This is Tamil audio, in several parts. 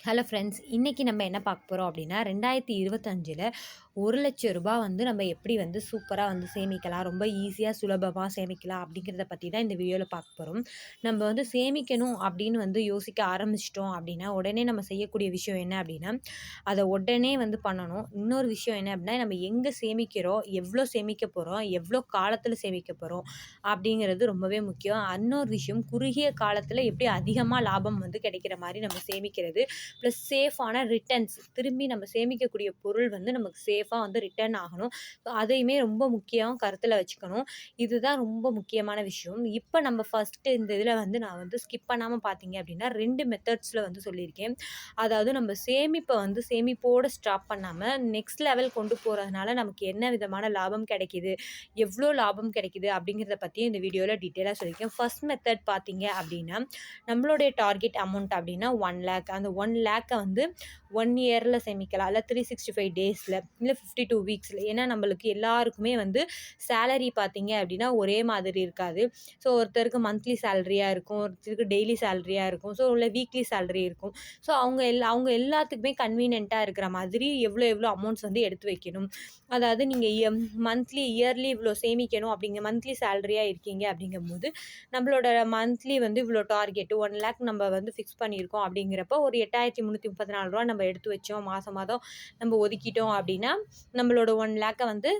ஹலோ ஃப்ரெண்ட்ஸ் இன்றைக்கி நம்ம என்ன பார்க்க போகிறோம் அப்படின்னா ரெண்டாயிரத்தி இருபத்தஞ்சில் ஒரு லட்ச ரூபாய் வந்து நம்ம எப்படி வந்து சூப்பராக வந்து சேமிக்கலாம் ரொம்ப ஈஸியாக சுலபமாக சேமிக்கலாம் அப்படிங்கிறத பற்றி தான் இந்த வீடியோவில் பார்க்க போகிறோம் நம்ம வந்து சேமிக்கணும் அப்படின்னு வந்து யோசிக்க ஆரம்பிச்சிட்டோம் அப்படின்னா உடனே நம்ம செய்யக்கூடிய விஷயம் என்ன அப்படின்னா அதை உடனே வந்து பண்ணணும். இன்னொரு விஷயம் என்ன அப்படின்னா நம்ம எங்கே சேமிக்கிறோம் எவ்வளோ சேமிக்க போகிறோம் எவ்வளோ காலத்தில் சேமிக்க போகிறோம் அப்படிங்கிறது ரொம்பவே முக்கியம். இன்னொரு விஷயம் குறுகிய காலத்தில் எப்படி அதிகமாக லாபம் வந்து கிடைக்கிற மாதிரி நம்ம சேமிக்கிறது ப்ளஸ் சேஃபான ரிட்டர்ன்ஸ் திரும்பி நம்ம சேமிக்கக்கூடிய பொருள் வந்து நமக்கு சேஃபாக வந்து ரிட்டர்ன் ஆகணும். ஸோ அதையுமே ரொம்ப முக்கியம் கருத்தில் வச்சுக்கணும். இதுதான் ரொம்ப முக்கியமான விஷயம். இப்போ நம்ம ஃபஸ்ட்டு இந்த இதில் வந்து நான் வந்து ஸ்கிப் பண்ணாமல் பார்த்தீங்க அப்படின்னா ரெண்டு மெத்தட்ஸில் வந்து சொல்லியிருக்கேன். அதாவது நம்ம சேமிப்பை வந்து சேமிப்போடு ஸ்டாப் பண்ணாமல் நெக்ஸ்ட் லெவல் கொண்டு போகிறதுனால நமக்கு என்ன விதமான லாபம் கிடைக்கிது? எவ்வளோ லாபம் கிடைக்கிது? அப்படிங்கிறத பற்றியும் இந்த வீடியோவில் டீட்டெயிலாக சொல்லியிருக்கேன். ஃபஸ்ட் மெத்தட் பார்த்தீங்க அப்படின்னா நம்மளுடைய டார்கெட் அமௌண்ட் அப்படின்னா ஒன் லேக் அந்த ஒன் லேக்கை வந்து ஒன் இயரில் சேமிக்கலாம். இல்லை த்ரீ சிக்ஸ்டி ஃபைவ் டேஸில் இல்லை ஃபிஃப்டி டூ வீக்ஸில் ஏன்னா நம்மளுக்கு எல்லாருக்குமே வந்து சேலரி பார்த்தீங்க அப்படின்னா ஒரே மாதிரி இருக்காது. ஸோ ஒருத்தருக்கு மந்த்லி சேலரியாக இருக்கும் ஒருத்தருக்கு டெய்லி சேலரியாக இருக்கும். ஸோ இல்லை வீக்லி சேலரி இருக்கும். ஸோ அவங்க எல்லா அவங்க எல்லாத்துக்குமே கன்வீனியண்ட்டாக இருக்கிற மாதிரி எவ்வளோ எவ்வளோ அமௌண்ட்ஸ் வந்து எடுத்து வைக்கணும். அதாவது நீங்கள் மந்த்லி இயர்லி இவ்வளோ சேமிக்கணும் அப்படிங்க மந்த்லி சேலரியாக இருக்கீங்க அப்படிங்கும்போது நம்மளோட மந்த்லி வந்து இவ்வளோ டார்கெட்டு ஒன் லேக் நம்ம வந்து ஃபிக்ஸ் பண்ணியிருக்கோம் அப்படிங்கிறப்ப ஒரு எட்டாயிரம் எட்டாயிரத்தி முந்நூற்றி முப்பத்தி நாலு ரூபா நம்ம எடுத்து வச்சோம் மாதம் மாதம் நம்ம ஒதுக்கிட்டோம் அப்படின்னா நம்மளோட ஒன் லேக்கை வந்து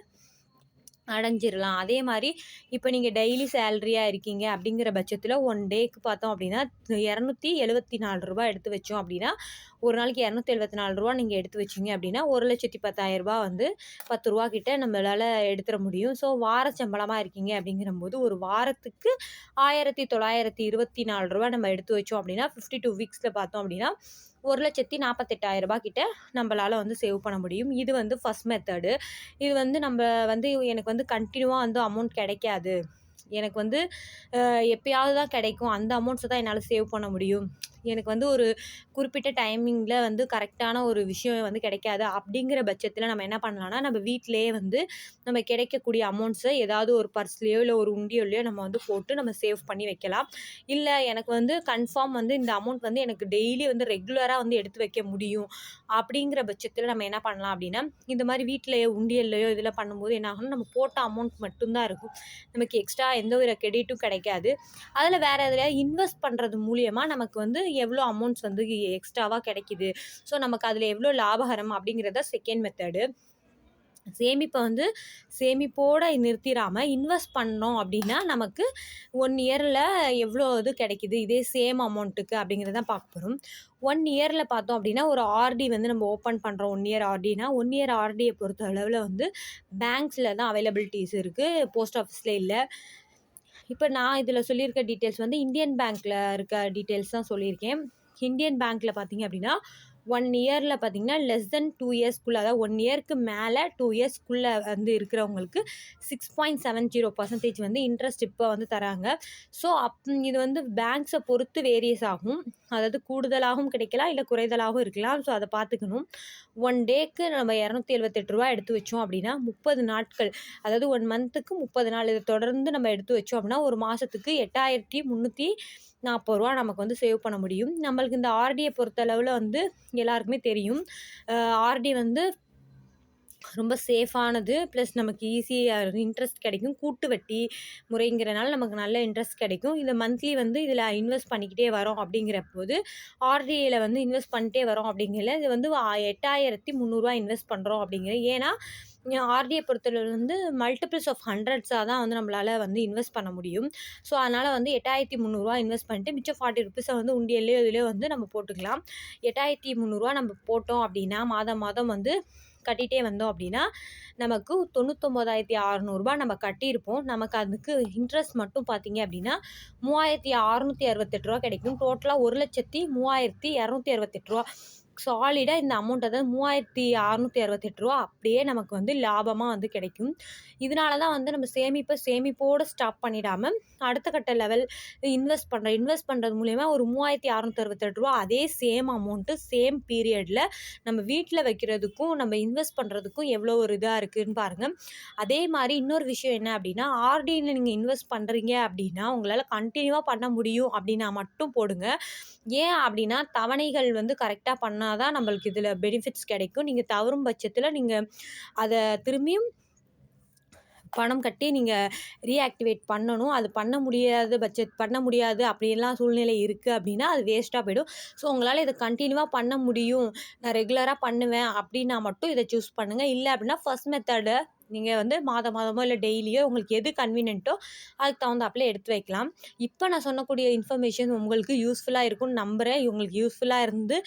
அடைஞ்சிடலாம் அதே மாதிரி இப்போ நீங்கள் டெய்லி சேலரியாக இருக்கீங்க அப்படிங்கிற பட்சத்தில் ஒன் டேக்கு பார்த்தோம் அப்படின்னா இரநூத்தி எழுபத்தி நாலு ரூபா எடுத்து வச்சோம் அப்படின்னா ஒரு நாளைக்கு இரநூத்தி எழுபத்தி நாலு ரூபா நீங்கள் எடுத்து வச்சிங்க அப்படின்னா ஒரு லட்சத்தி பத்தாயிரரூபா வந்து பத்து ரூபா கிட்ட நம்மளால் எடுத்துட முடியும். ஸோ வார சம்பளமாக இருக்கீங்க அப்படிங்கிறபோது ஒரு வாரத்துக்கு ஆயிரத்தி தொள்ளாயிரத்தி இருபத்தி நாலு ரூபா நம்ம எடுத்து வச்சோம் அப்படின்னா ஃபிஃப்டி டூ வீக்ஸில் பார்த்தோம் அப்படின்னா ஒரு லட்சத்தி நாற்பத்தெட்டாயிரரூபா கிட்ட நம்மளால் வந்து சேவ் பண்ண முடியும். இது வந்து ஃபஸ்ட் மெத்தடு இது வந்து நம்ம வந்து எனக்கு வந்து கண்டினியூவாக வந்து அமௌண்ட் கிடைக்காது. எனக்கு வந்து எப்பயாவது தான் கிடைக்கும். அந்த அமௌண்ட்ஸை தான் என்னால் சேவ் பண்ண முடியும். எனக்கு வந்து ஒரு குறிப்பிட்ட டைமிங்கில் வந்து கரெக்டான ஒரு விஷயம் வந்து கிடைக்காது. அப்படிங்கிற பட்சத்தில் நம்ம என்ன பண்ணலாம்னா நம்ம வீட்டிலேயே வந்து நம்ம கிடைக்கக்கூடிய அமௌண்ட்ஸை ஏதாவது ஒரு பர்ஸ்லேயோ இல்லை ஒரு உண்டியோலையோ நம்ம வந்து போட்டு நம்ம சேவ் பண்ணி வைக்கலாம். இல்லை எனக்கு வந்து கன்ஃபார்ம் வந்து இந்த அமௌண்ட் வந்து எனக்கு டெய்லி வந்து ரெகுலராக வந்து எடுத்து வைக்க முடியும். அப்படிங்கிற பட்சத்தில் நம்ம என்ன பண்ணலாம் அப்படின்னா இந்த மாதிரி வீட்டிலையோ உண்டியல்லையோ இதில் பண்ணும்போது என்ன ஆகணும் நம்ம போட்ட அமௌண்ட் மட்டும்தான் இருக்கும். நமக்கு எக்ஸ்ட்ரா எந்த ஒரு கிரெடிட்டும் கிடைக்காது. அதில் வேறு எதுலையா இன்வெஸ்ட் பண்ணுறது மூலியமாக நமக்கு வந்து எவ்வளோ அமௌண்ட்ஸ் வந்து எக்ஸ்ட்ராவாக கிடைக்கிது? ஸோ நமக்கு அதில் எவ்வளோ லாபகரம் அப்படிங்கிறத செகண்ட் மெத்தடு சேமிப்பை வந்து சேமிப்போடு நிறுத்திடாமல் இன்வெஸ்ட் பண்ணோம் அப்படின்னா நமக்கு ஒன் இயரில் எவ்வளோ இது கிடைக்கிது? இதே சேம் அமௌண்ட்டுக்கு அப்படிங்கிறத பார்க்க போகிறோம் ஒன் இயரில் பார்த்தோம் அப்படின்னா ஒரு ஆர்டி வந்து நம்ம ஓப்பன் பண்ணுறோம் ஒன் இயர் ஆர்டினா ஒன் இயர் ஆர்டியை பொறுத்த அளவில் வந்து பேங்க்ஸில் தான் அவைலபிலிட்டிஸ் இருக்குது போஸ்ட் ஆஃபீஸில் இல்லை. இப்போ நான் இதில் சொல்லியிருக்க டீட்டெயில்ஸ் வந்து இந்தியன் பேங்க்கில் இருக்க டீட்டெயில்ஸ் தான் சொல்லியிருக்கேன். இந்தியன் பேங்க்கில் பார்த்தீங்க அப்படின்னா ஒன் இயரில் பார்த்தீங்கன்னா லெஸ் தென் டூ இயர்ஸ்க்குள்ளே அதாவது ஒன் இயர்க்கு மேலே டூ இயர்ஸ்க்குள்ளே வந்து இருக்கிறவங்களுக்கு six point seven zero percentage வந்து இன்ட்ரெஸ்ட் இப்போ வந்து தராங்க. ஸோ அப் இது வந்து பேங்க்ஸை பொறுத்து வேரியஸ் ஆகும். அதாவது கூடுதலாகவும் கிடைக்கலாம் இல்லை குறைதலாகவும் இருக்கலாம். ஸோ அதை பார்த்துக்கணும். ஒன் டேக்கு நம்ம இரநூத்தி எழுபத்தெட்டு ரூபா எடுத்து வச்சோம் அப்படின்னா முப்பது நாட்கள் அதாவது ஒன் மந்த்துக்கு முப்பது நாள் இதை தொடர்ந்து நம்ம எடுத்து வச்சோம் அப்படின்னா ஒரு மாதத்துக்கு எட்டாயிரத்தி முந்நூற்றி நாற்பது ரூபா நமக்கு வந்து சேவ் பண்ண முடியும். நம்மளுக்கு இந்த ஆர்டியை பொறுத்தளவில் வந்து எல்லாருக்குமே தெரியும். ஆர்டி வந்து ரொம்ப சேஃபானது ப்ளஸ் நமக்கு ஈஸியாக இன்ட்ரெஸ்ட் கிடைக்கும். கூட்டு வட்டி முறைங்கிறனால நமக்கு நல்ல இன்ட்ரெஸ்ட் கிடைக்கும். இதை மந்த்லி வந்து இதில் இன்வெஸ்ட் பண்ணிக்கிட்டே வரோம் அப்படிங்கிற போது ஆர்டிஐயில் வந்து இன்வெஸ்ட் பண்ணிட்டே வரோம் அப்படிங்கிற இது வந்து எட்டாயிரத்தி முந்நூறுரூவா இன்வெஸ்ட் பண்ணுறோம் அப்படிங்கிற ஏன்னா ஆர்டிஐ பொறுத்தளவு வந்து மல்டிபிள்ஸ் ஆஃப் ஹண்ட்ரட்ஸாக தான் வந்து நம்மளால் வந்து இன்வெஸ்ட் பண்ண முடியும். ஸோ அதனால் வந்து எட்டாயிரத்தி முந்நூறுரூவா இன்வெஸ்ட் பண்ணிட்டு மிச்சம் ஃபார்ட்டி ருபீஸை வந்து உண்டியல்லையோ இதுலேயோ வந்து நம்ம போட்டுக்கலாம். எட்டாயிரத்தி முந்நூறுரூவா நம்ம போட்டோம் அப்படின்னா மாதம் மாதம் வந்து கட்டிகிட்டே வந்தோம் அப்படின்னா நமக்கு தொண்ணூத்தொம்போதாயிரத்தி அறநூறுபா நம்ம கட்டியிருப்போம். நமக்கு அதுக்கு இன்ட்ரெஸ்ட் மட்டும் பார்த்தீங்க அப்படின்னா மூவாயிரத்தி அறநூற்றி அறுபத்தெட்டு ரூபா கிடைக்கும். டோட்டலாக ஒரு லட்சத்தி மூவாயிரத்தி இரநூத்தி அறுபத்தெட்டு ரூபா சாலிடாக இந்த அமௌண்ட் அதாவது மூவாயிரத்தி அறநூற்றி அறுபத்தெட்டு ரூபா அப்படியே நமக்கு வந்து லாபமாக வந்து கிடைக்கும். இதனால தான் வந்து நம்ம சேமிப்பை சேமிப்போடு ஸ்டாப் பண்ணிடாமல் அடுத்த கட்ட லெவல் இன்வெஸ்ட் பண்ணுற இன்வெஸ்ட் பண்ணுறது மூலயமா ஒரு மூவாயிரத்தி அறநூற்றி அறுபத்தெட்டு ரூபா அதே சேம் அமௌண்ட்டு சேம் பீரியடில் நம்ம வீட்டில் வைக்கிறதுக்கும் நம்ம இன்வெஸ்ட் பண்ணுறதுக்கும் எவ்வளோ ஒரு இதாக இருக்குதுன்னு பாருங்கள் அதே மாதிரி இன்னொரு விஷயம் என்ன அப்படின்னா ஆர்டியில் நீங்கள் இன்வெஸ்ட் பண்ணுறீங்க அப்படின்னா உங்களால் கண்டினியூவாக பண்ண முடியும் அப்படின்னா மட்டும் போடுங்க. ஏன் அப்படின்னா தவணைகள் வந்து கரெக்டாக பண்ணால் தான் நம்மளுக்கு இதில் பெனிஃபிட்ஸ் கிடைக்கும். நீங்கள் தவறும் பட்சத்தில் நீங்கள் அதை திரும்பியும் பணம் கட்டி நீங்கள் ரீஆக்டிவேட் பண்ணணும். அது பண்ண முடியாது பட்ஜெட் பண்ண முடியாது. அப்படின்லாம் சூழ்நிலை இருக்குது அப்படின்னா அது வேஸ்ட்டாக போயிடும். ஸோ உங்களால் இதை கண்டினியூவாக பண்ண முடியும். நான் ரெகுலராக பண்ணுவேன் அப்படின்னா மட்டும் இதை சூஸ் பண்ணுங்கள் இல்லை அப்படின்னா ஃபஸ்ட் மெத்தடை நீங்கள் வந்து மாதம் மாதமோ இல்லை டெய்லியோ உங்களுக்கு எது கன்வீனியன்ட்டோ அதுக்கு தகுந்தாப்பில் எடுத்து வைக்கலாம். இப்போ நான் சொன்னக்கூடிய இன்ஃபர்மேஷன் உங்களுக்கு யூஸ்ஃபுல்லாக இருக்கும்னு நம்புகிறேன் உங்களுக்கு யூஸ்ஃபுல்லாக இருந்து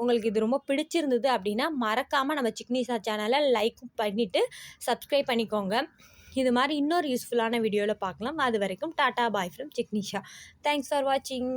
உங்களுக்கு இது ரொம்ப பிடிச்சிருந்தது அப்படின்னா மறக்காமல் நம்ம சிக்னிசா சேனலை லைக் பண்ணிவிட்டு சப்ஸ்கிரைப் பண்ணிக்கோங்க. இது மாதிரி இன்னொரு யூஸ்ஃபுல்லான வீடியோவில் பார்க்கலாம். அது வரைக்கும் tata bye from Signisha thanks for வாட்சிங்